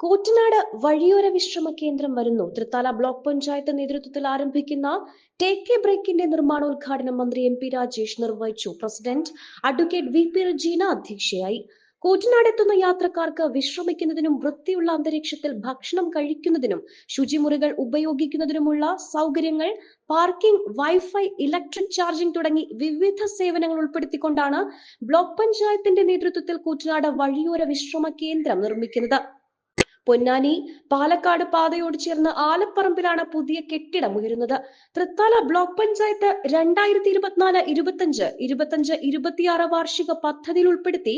കൂറ്റനാട് വഴിയോര വിശ്രമ കേന്ദ്രം വരുന്നു. തൃത്താല ബ്ലോക്ക് പഞ്ചായത്ത് നേതൃത്വത്തിൽ ആരംഭിക്കുന്ന ടേക്ക് എ ബ്രേക്കിന്റെ നിർമ്മാണോദ്ഘാടനം മന്ത്രി എം പി രാജേഷ് നിർവഹിച്ചു. President advocate V P Rajeena അധ്യക്ഷയായി. കൂറ്റനാട് എത്തുന്ന യാത്രക്കാർക്ക് വിശ്രമിക്കുന്നതിനും വൃത്തിയുള്ള അന്തരീക്ഷത്തിൽ ഭക്ഷണം കഴിക്കുന്നതിനും ശുചിമുറികൾ ഉപയോഗിക്കുന്നതിനുമുള്ള സൗകര്യങ്ങൾ പാർക്കിംഗ് വൈഫൈ ഇലക്ട്രിക് ചാർജിംഗ് തുടങ്ങി വിവിധ സേവനങ്ങൾ ഉൾപ്പെടുത്തിക്കൊണ്ടാണ് ബ്ലോക്ക് പഞ്ചായത്തിന്റെ നേതൃത്വത്തിൽ കൂറ്റനാട് വഴിയോര വിശ്രമ കേന്ദ്രം നിർമ്മിക്കുന്നത്. പൊന്നാനി പാലക്കാട് പാതയോട് ചേർന്ന് ആലപ്പറമ്പിലാണ് പുതിയ കെട്ടിടം ഉയരുന്നത്. തൃത്താല ബ്ലോക്ക് പഞ്ചായത്ത് രണ്ടായിരത്തി ഇരുപത്തിനാല് ഇരുപത്തഞ്ച് ഇരുപത്തഞ്ച് ഇരുപത്തിയാറ് വാർഷിക പദ്ധതിയിൽ ഉൾപ്പെടുത്തി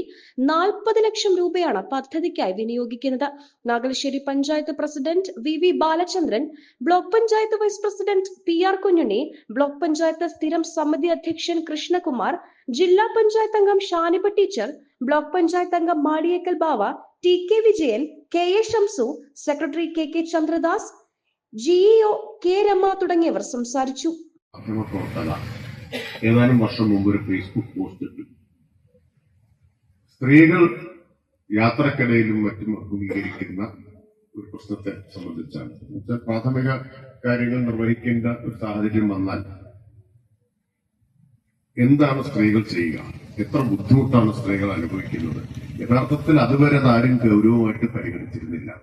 നാൽപ്പത് ലക്ഷം രൂപയാണ് പദ്ധതിക്കായി വിനിയോഗിക്കുന്നത്. Nagalassery panchayat president V V Balachandran block panchayat vice president P R Kunjunni block panchayat സ്ഥിരം സമിതി അധ്യക്ഷൻ കൃഷ്ണകുമാർ ജില്ലാ പഞ്ചായത്ത് അംഗം ഷാനിബ ടീച്ചർ ബ്ലോക്ക് പഞ്ചായത്ത് അംഗം Maliyekkal Bava T K Vijayan K A Shamsu secretary K K Chandradas GEO K Rema തുടങ്ങിയവർ സംസാരിച്ചു. ഏതാനും വർഷം മുമ്പ് ഒരു ഫേസ്ബുക്ക് പോസ്റ്റ് ഇട്ടു. സ്ത്രീകൾ യാത്രക്കിടയിലും മറ്റും അഭിമുഖീകരിക്കുന്ന ഒരു പ്രശ്നത്തെ സംബന്ധിച്ചാണ്. എന്നുവെച്ചാൽ പ്രാഥമിക കാര്യങ്ങൾ നിർവഹിക്കേണ്ട ഒരു സാഹചര്യം വന്നാൽ എന്താണ് സ്ത്രീകൾ ചെയ്യുക? എത്ര ബുദ്ധിമുട്ടാണ് സ്ത്രീകൾ അനുഭവിക്കുന്നത്. യഥാർത്ഥത്തിൽ അതുവരെ അത് ആരും ഗൗരവമായിട്ട് പരിഗണിച്ചിരുന്നില്ല.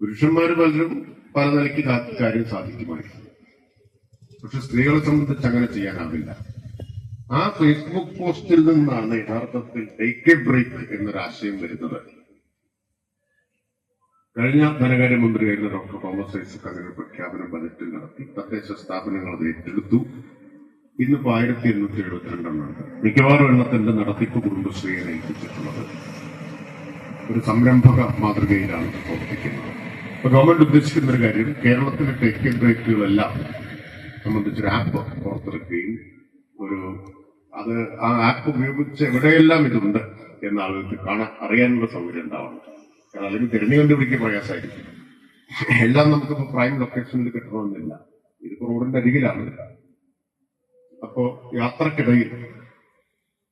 പുരുഷന്മാർ പലരും പല നിലയ്ക്ക് കാര്യം സാധിക്കുമായിരുന്നു. പക്ഷെ സ്ത്രീകളെ സംബന്ധിച്ച് അങ്ങനെ ചെയ്യാനാവില്ല. ആ ഫേസ്ബുക്ക് പോസ്റ്റിൽ നിന്നാണ് യഥാർത്ഥത്തിൽ ടേക്ക് എ ബ്രേക്ക് എന്നൊരാശയം വരുന്നത്. കഴിഞ്ഞ ധനകാര്യമന്ത്രിയായിരുന്ന ഡോക്ടർ തോമസ് ഐസക് അങ്ങനെ പ്രഖ്യാപനം ബജറ്റിൽ നടത്തി. തദ്ദേശ സ്ഥാപനങ്ങൾ അത് ഏറ്റെടുത്തു. ഇന്നിപ്പോ ആയിരത്തി എണ്ണൂറ്റി എഴുപത്തിരണ്ടെണ്ണുണ്ട് മിക്കവാറും എണ്ണത്തിന്റെ നടത്തിപ്പ് കുടുംബശ്രീയെ ഏൽപ്പിച്ചിട്ടുള്ളത് ഒരു സംരംഭക മാതൃകയിലാണ് പ്രവർത്തിക്കുന്നത്. അപ്പൊ ഗവൺമെന്റ് ഉദ്ദേശിക്കുന്ന ഒരു കാര്യം കേരളത്തിലെ ടെക് ബ്രേക്കുകളെല്ലാം സംബന്ധിച്ചൊരു ആപ്പ് പുറത്തിറക്കുകയും ഒരു അത് ആ ആപ്പ് ഉപയോഗിച്ച് എവിടെയെല്ലാം ഇതുണ്ട് എന്ന ആളുകൾക്ക് കാണാൻ അറിയാനുള്ള സൗകര്യം ഉണ്ടാവണം. കാരണം അല്ലെങ്കിൽ തിരഞ്ഞു കണ്ടുപിടിക്കാൻ പ്രയാസമായിരിക്കും. എല്ലാം നമുക്കിപ്പോ പ്രൈം ലൊക്കേഷനിൽ കിട്ടണമെന്നില്ല. ഇതിപ്പോ റോഡിന്റെ അരികിലാണ്. അപ്പോ യാത്രക്കിടയിൽ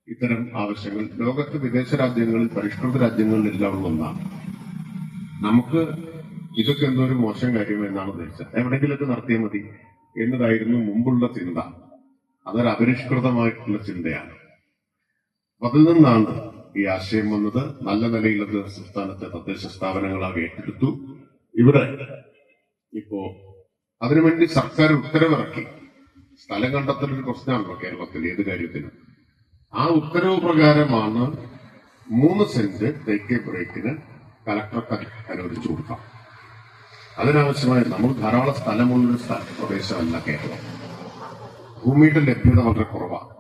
ഇത്തരം ആവശ്യങ്ങൾ ലോകത്ത് വിദേശ രാജ്യങ്ങളിൽ പരിഷ്കൃത രാജ്യങ്ങളിലെല്ലാം ഉള്ള ഒന്നാണ്. നമുക്ക് ഇതൊക്കെ എന്തോ ഒരു മോശം കാര്യം എന്നാണ് ഉദ്ദേശിച്ചത്. എവിടെങ്കിലൊക്കെ നടത്തിയാൽ മതി എന്നതായിരുന്നു മുമ്പുള്ള ചിന്ത. അതൊരു അപരിഷ്കൃതമായിട്ടുള്ള ചിന്തയാണ്. അതിൽ നിന്നാണ് ഈ ആശയം വന്നത്. നല്ല നിലയിലത് സംസ്ഥാനത്തെ തദ്ദേശ സ്ഥാപനങ്ങളാകെ ഏറ്റെടുത്തു. ഇവിടെ ഇപ്പോ അതിനുവേണ്ടി സർക്കാർ ഉത്തരവിറക്കി. സ്ഥലം കണ്ടെത്തൽ ഒരു പ്രശ്നമാണല്ലോ കേരളത്തിൽ ഏത് കാര്യത്തിനും. ആ ഉത്തരവ് പ്രകാരമാണ് മൂന്ന് സെന്റ് തേക്ക് ബ്രേക്കിന് കലക്ടർക്ക് അനുവദിച്ചു കൊടുക്കാം. അതിനാവശ്യമായ നമ്മൾ ധാരാളം സ്ഥലമുള്ളൊരു സ്ഥല പ്രദേശമല്ല കേരളം. ഭൂമിയുടെ ലഭ്യത വളരെ കുറവാണ്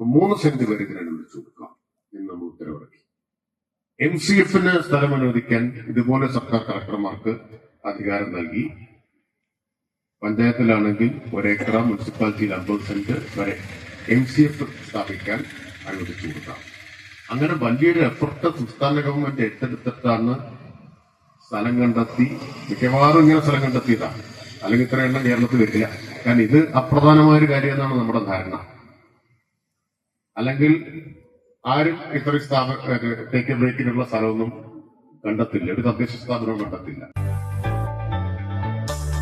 മൂന്ന് സെന്റ് വരെ ഇതിന് അനുവദിച്ചു കൊടുക്കാം എന്ന് നമ്മൾ ഉത്തരവിറക്കി. എം സി എഫിന് സ്ഥലം അനുവദിക്കാൻ ഇതുപോലെ സർക്കാർ കലക്ടർമാർക്ക് അധികാരം നൽകി. പഞ്ചായത്തിലാണെങ്കിൽ ഒരേക്കറ മുനിസിപ്പാലിറ്റിയിൽ അമ്പത് സെന്റ് വരെ എം സി എഫ് സ്ഥാപിക്കാൻ അനുവദിച്ചു കൊടുക്കാം. അങ്ങനെ വലിയൊരു എഫർട്ട് സംസ്ഥാന ഗവൺമെന്റ് ഏറ്റെടുത്തിട്ടാണ് സ്ഥലം കണ്ടെത്തി മിക്കവാറും ഇങ്ങനെ സ്ഥലം കണ്ടെത്തിയതാണ്. അല്ലെങ്കിൽ ഇത്ര എണ്ണം കേരളത്തിൽ വരില്ല. കാരണം ഇത് അപ്രധാനമായ ഒരു കാര്യം എന്നാണ് നമ്മുടെ ധാരണ. അല്ലെങ്കിൽ ആരും ഇത്രയും സ്ഥാപന ടേക്ക് ബ്രേക്കിനുള്ള സ്ഥലമൊന്നും കണ്ടെത്തില്ല. ഒരു തദ്ദേശ സ്ഥാപനവും കണ്ടെത്തില്ല.